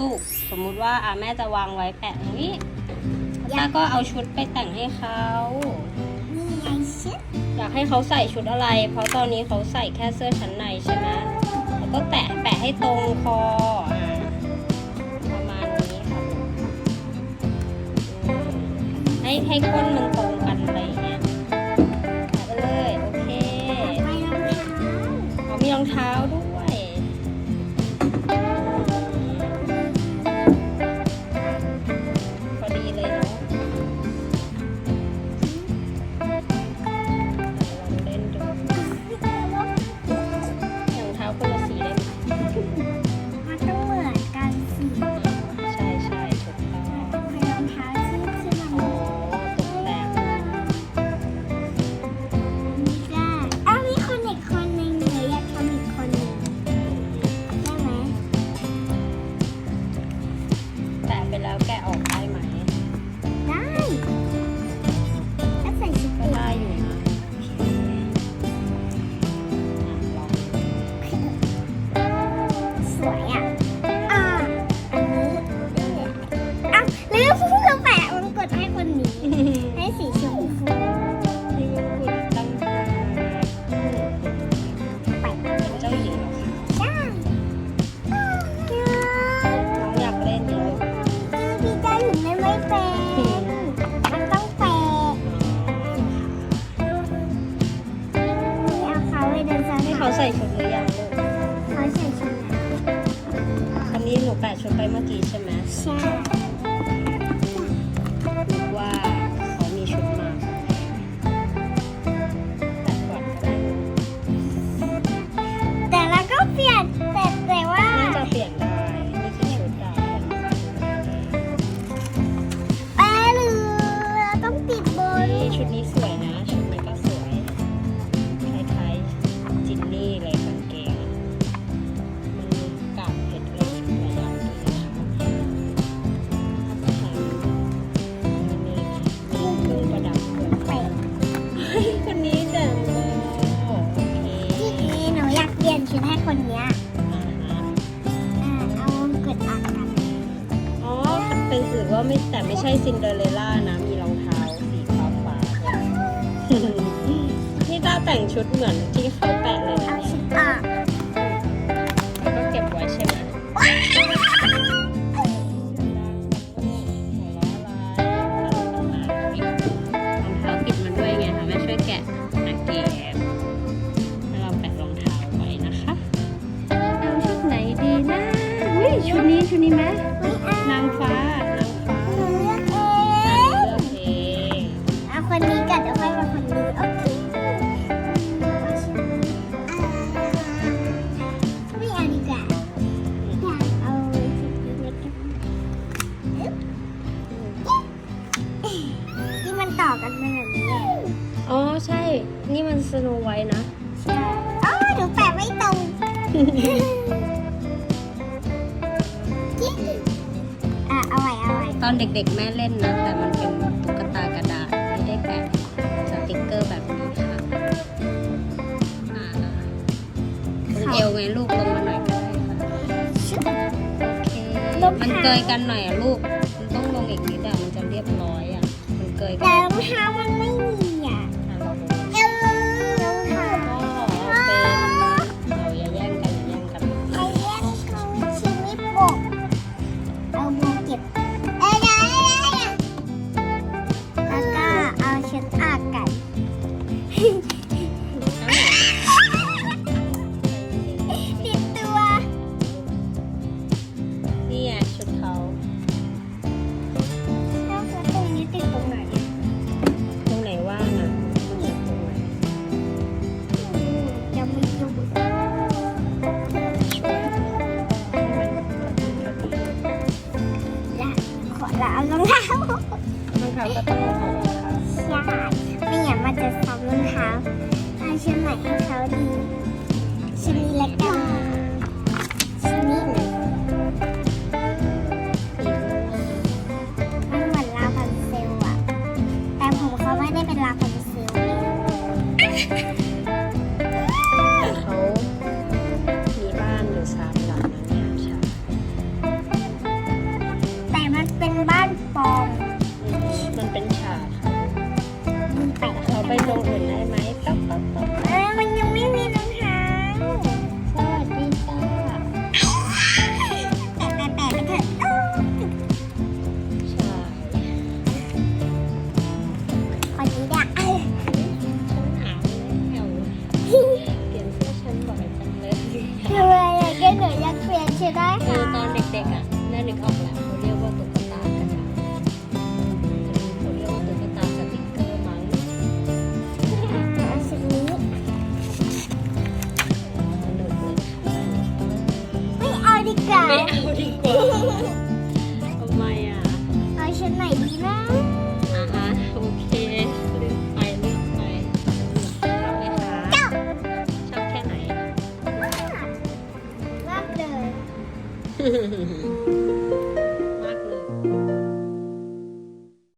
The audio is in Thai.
ลูกสมมุติว่าอะแม่จะวางไว้แปะตรงนี้แล้วก็เอาชุดไปแต่งให้เขานี่ไงชุดอยากให้เขาใส่ชุดอะไร เพราะตอนนี้เขาใส่แค่เสื้อชั้นในใช่ไหมแล้วก็แปะแปะให้ตรงคออะประมาณนี้ค่ะอืมให้ให้ก้นมันตรง ชุดไปเมื่อกี้ใช่ไหมใช่นึกว่าเขามีชุดมาแปะก่อนก็ได้แต่เราก็เปลี่ยนแต่แต่ว่าน่าจะเปลี่ยนได้นี่คือชุดดาวแปะหรือเราต้องติดบนนี่ชุดนี้สวย ว่าไม่แต่ไม่ใช่ซินเดอเรลล่านะ มีรองเท้าสีฟ้าฟ้าๆด้วยนี่ต้าแต่งชุดเหมือนที่เขาแปะเลยนะเอาเนี่ยชุดออ นี่มันสโนไวท์นะใช่อ๋อหนูแปะไม่ตรงกิ๊กอะเอาไว้เอาไว้ตอนเด็กๆแม่เล่นนะ แต่มันเป็นตุ๊กตากระดาษไม่ได้แปะสติกเกอร์แบบนี้ค่ะอ่าตรงเอวไงลูกลงมาหน่อยก็ได้ค่ะชุดโอเคมันเกยกันหน่อยอะลูก รองเท้ารองเท้าก็ต้องถอดรองเท้าใช่ไม่งั้นมันจะซ้ำรองเท้าเอาชุดไหนให้เขาดีชุดนี้ละกันชุดนี้ หมุนได้ไหมต๊อกต๊อกต๊อก ไม่เอาดีกว่าทำไมอะเอาชุนไหนดีนะอ่าฮโอเคลือไปลือไปชอบไหมคะชอบแค่ไหน รับเลย